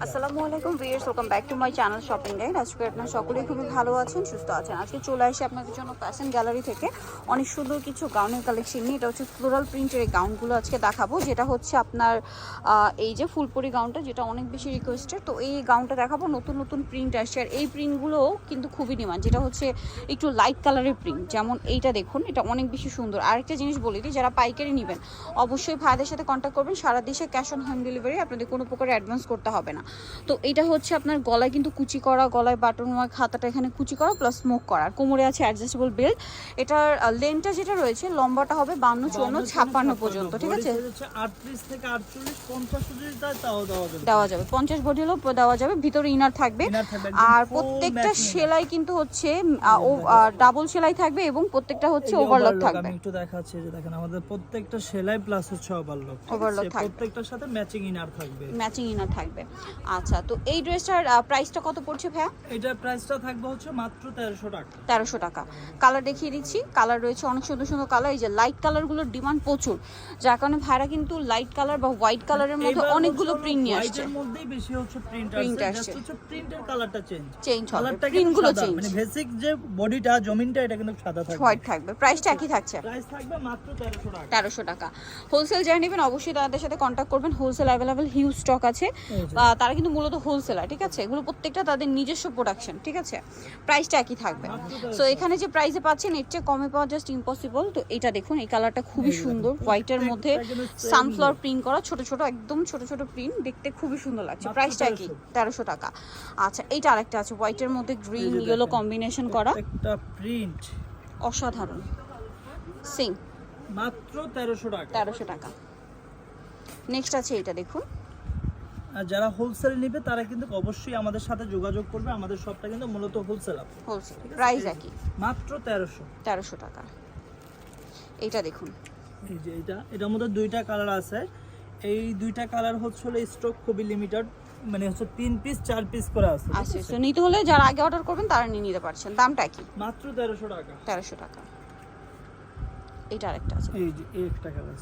আসসালামু আলাইকুম viewers welcome back to my channel shopping guide আজকে আপনারা সকলেই খুবই ভালো আছেন, সুস্থ আছেন। আজকে চলে আসি আপনাদের জন্য ফ্যাশন গ্যালারি থেকে। অনেক সুন্দর কিছু গাউনের কালেকশন নিয়ে। এটা হচ্ছে ফ্লোরাল প্রিন্টের এই গাউনগুলো আজকে দেখাবো, যেটা হচ্ছে আপনার এই যে ফুলপরি গাউনটা যেটা অনেক বেশি রিকোয়েস্টেড তো এই গাউনটা দেখাবো, নতুন নতুন প্রিন্ট আসছে। আর এই প্রিন্টগুলোও কিন্তু খুবই ডিমান্ড যেটা হচ্ছে একটু লাইট কালারের প্রিন্ট যেমন এইটা দেখুন, এটা অনেক বেশি সুন্দর। আরেকটা জিনিস বলি দিই, যারা পাইকারি নেবেন, অবশ্যই ভাইদের সাথে কন্ট্যাক্ট করবেন। সারা দেশে ক্যাশ অন হোম ডেলিভারি আপনাদের কোনো প্রকার অ্যাডভান্স করতে হবে না। তো এটা হচ্ছে আপনার গলায় কিন্তু কুচি করা গলায় বাটন ওয়ার্ক হাতাটা এখানে কুচি করা প্লাস স্মোক করা। আর কোমরে আছে অ্যাডজাস্টেবল বেল্ট এটার লেনটা যেটা রয়েছে লম্বাটা হবে বান্ন চুয়ান্ন ছাপ্পান্ন পর্যন্ত। ঠিক আছে? দেওয়া যাবে। পঞ্চাশ বডি হলেও দেওয়া যাবে ভিতরে ইনার থাকবে। আর প্রত্যেকটা সেলাই কিন্তু হচ্ছে ডাবল সেলাই থাকবে এবং প্রত্যেকটা হচ্ছে ওভারলক থাকবে। একটু দেখাচ্ছি যে দেখেন আমাদের প্রত্যেকটা সেলাই প্লাস হচ্ছে ওভারলক Overlock থাকবে। প্রত্যেকটার সাথে ম্যাচিং ইনার থাকবে। ম্যাচিং ইনার থাকবে। আচ্ছা তো এই ড্রেসটার প্রাইসটা কত পড়ছে ভাইয়া? এটার প্রাইসটা থাকবে হচ্ছে মাত্র তেরোশো টাকা। তেরোশো টাকা। কালার দেখিয়ে দিচ্ছি। কালার রয়েছে অনেক সুন্দর সুন্দর কালার এই যে লাইট কালারগুলোর ডিমান্ড প্রচুর। যার কারণে ভাইরা কিন্তু লাইট কালার বা হোয়াইট কালারের মধ্যে অনেকগুলো প্রিন্ট নিয়ে আসছে। মধ্যেই বেশি হচ্ছে প্রিন্ট আসছে। হচ্ছে প্রিন্টের কালারটা চেঞ্জ চেঞ্জ হবে। কালারটা প্রিন্টগুলো চেঞ্জ মানে বেসিক যে বডিটা জমিনটা এটা কিন্তু সাদা থাকবে। হোয়াইট থাকবে। প্রাইসটা একই থাকছে। প্রাইস থাকবে মাত্র তেরোশো টাকা। তেরোশো টাকা। হোলসেল যারা নেবেন অবশ্যই তাদের সাথে কন্ট্যাক্ট করবেন। হোলসেল অ্যাভেলেবেল হিউজ স্টক আছে। তারা কিন্তু মূলত হোলসেলার ঠিক আছে? এগুলো প্রত্যেকটা তাদের নিজস্ব প্রোডাকশন ঠিক আছে? প্রাইসটা একই থাকবে। সো এখানে যে প্রাইসে পাচ্ছেন এর চেয়ে কমে পাওয়া জাস্ট ইম্পসিবল তো এটা দেখুন এই কালারটা খুবই সুন্দর। হোয়াইটের মধ্যে সানফ্লাওয়ার প্রিন্ট করা ছোট ছোট একদম ছোট ছোট প্রিন্ট দেখতে খুবই সুন্দর লাগছে। প্রাইসটা একই তেরোশো। টাকা। আচ্ছা এইটা আরেকটা আছে হোয়াইটের মধ্যে গ্রিন ইয়েলো কম্বিনেশন করা। একটা প্রিন্ট অসাধারণ। সিং মাত্র তেরোশো টাকা। তেরোশো টাকা। নেক্সট আছে এটা দেখুন। আর যারা হোলসেল নেবে তারা কিন্তু অবশ্যই আমাদের সাথে যোগাযোগ করবে। আমাদের শপটা কিন্তু মূলত হোলসেল আপ হোলসেল প্রাইস একই। মাত্র তেরোশো। তেরোশো টাকা। এইটা দেখুন। এই যে এটা এটার মধ্যে দুইটা কালার আছে। এই দুইটা কালার হচ্ছে স্টক খুবই লিমিটেড মানে হচ্ছে তিন পিস চার পিস করে আছে আচ্ছা আছে? তো নিতে হলে যারা আগে অর্ডার করবেন তারা নিয়ে নিতে পারছেন। দামটা কি মাত্র তেরোশো টাকা। তেরোশো টাকা। এইটা আরেকটা আছে। এই যে এই একটা কালার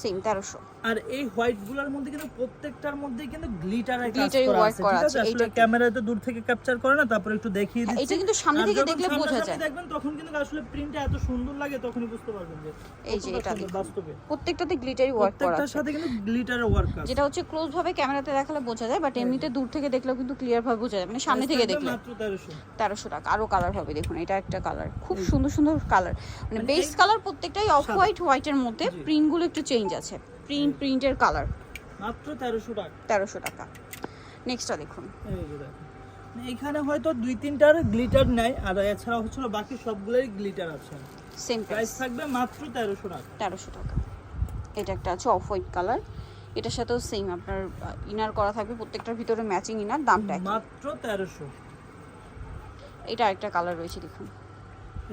সেম তেরোশো। আর এই হোয়াইটগুলার মধ্যে কিন্তু প্রত্যেকটার মধ্যে কিন্তু কাজ Glittery করা আছে ঠিক আসলে ক্যামেরাতে দূর থেকে ক্যাপচার করে না তারপরে একটু দেখিয়ে হ্যাঁ, দিচ্ছি। এটা কিন্তু সামনে থেকে দেখলে বোঝা যায়। দেখবেন তখন কিন্তু আসলে প্রিন্টটা এত সুন্দর লাগে তখনই বুঝতে পারবেন যে এই যে এটা। বাস্তবে। প্রত্যেকটাতে গ্লিটারি ওয়ার্ক করা প্রত্যেকটার সাথে কিন্তু গ্লিটারের ওয়ার্ক আছে। যেটা হচ্ছে ক্লোজ ভাবে ক্যামেরাতে দেখালে বোঝা যায় বাট এমনিতে দূর থেকে দেখলেও কিন্তু ক্লিয়ার ভাবে বোঝা যায়। মানে সামনে থেকে দেখলে। মাত্র তেরোশো। তেরোশো টাকা আরও কালার হবে দেখুন এটা একটা কালার খুব সুন্দর সুন্দর কালার মানে বেস কালার প্রত্যেকটাই অফ হোয়াইট হোয়াইটের মধ্যে জি। প্রিন্টগুলো একটু চেঞ্জ আছে। প্রিন্ট প্রিন্টের কালার মাত্র তেরোশো টাকা। তেরোশো টাকা। নেক্সটটা দেখুন। এই যে দেখেন। এখানে হয়তো দুই তিনটার গ্লিটার নাই আর এছাড়া হচ্ছিল বাকি সবগুলোই গ্লিটার আছে। সেম প্রাইস থাকবে মাত্র তেরোশো টাকা। তেরোশো টাকা। এটা একটা আছে অফ হোয়াইট কালার এটার সাথেও সেম আপনার ইনার করা থাকবে প্রত্যেকটার ভিতরে ম্যাচিং ইনার দামটা মাত্র তেরোশো। এটা আরেকটা কালার রয়েছে দেখুন।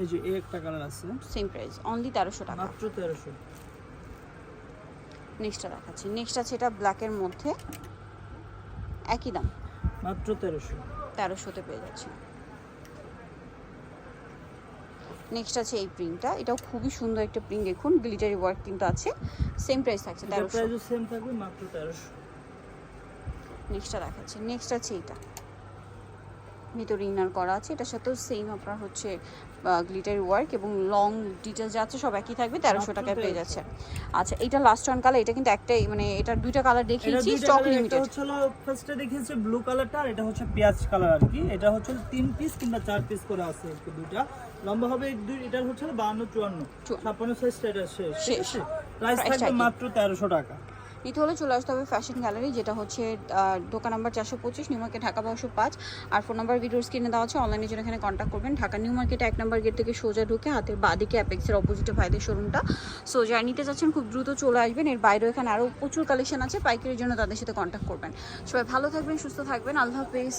এই যে এই একটা কালার আছে। সেম প্রাইস অনলি তেরোশো টাকা। মাত্র তেরোশো। নেক্সটটা দেখাচ্ছি। নেক্সট আছে এটা ব্ল্যাকের মধ্যে। একই দাম। মাত্র তেরোশো। তেরোশোতে পেয়ে যাচ্ছে। নেক্সট আছে এই প্রিন্টটা এটাও খুবই সুন্দর একটা প্রিন্ট দেখুন গ্লিটারি ওয়ার্ক কিন্তু আছে। সেম প্রাইস থাকছে তেরোশো। প্রাইসও সেম থাকবে মাত্র তেরোশো। নেক্সটটা দেখাচ্ছে। নেক্সট আছে এটা ভিতরে ইনার করা আছে। এটার সাথেও সেম আপনার হচ্ছে গ্লিটারি ওয়ার্ক এবং লং ডিটেলস যা আছে সব একই থাকবে তেরোশো টাকায় পেয়ে যাচ্ছে আচ্ছা এটা লাস্ট ওয়ান কালার এটা কিন্তু একটাই মানে এটা দুইটা কালার এটা দেখিয়েছি স্টক লিমিটেড হলো ফার্স্টে দেখিয়েছে ব্লু কালারটা আর এটা হচ্ছে পেঁয়াজ কালার আর কি। এটা হচ্ছে তিন পিস কিংবা চার পিস করে আছে দুইটা। লম্বা হবে দুই এটার হচ্ছে বাহান্ন চুয়ান্ন। ছাপ্পান্ন সাইজটা এটা শেষ শেষ। প্রাইস থাকবে মাত্র তেরোশো টাকা। নিতে হলে চলে আসতে হবে ফ্যাশন গ্যালারি যেটা হচ্ছে দোকান নাম্বার চারশো পঁচিশ, নিউ মার্কেট, ঢাকা বারোশো পাঁচ। আর ফোন নাম্বার ভিডিও স্ক্রিনে দেওয়া আছে অনলাইনে জন্য এখানে কন্ট্যাক্ট করবেন। ঢাকা নিউ মার্কেট এক নাম্বার গেট থেকে সোজা ঢুকে হাতের বাদিকে অ্যাপেক্সের অপোজিটে ভাইদের শোরুমটা সো যারা নিতে যাচ্ছেন, খুব দ্রুত চলে আসবেন। এর বাইরেও এখানে আরও প্রচুর কালেকশন আছে, পাইকারির জন্য তাদের সাথে কন্ট্যাক্ট করবেন। সবাই ভালো থাকবেন, সুস্থ থাকবেন। আল্লাহ হাফেজ।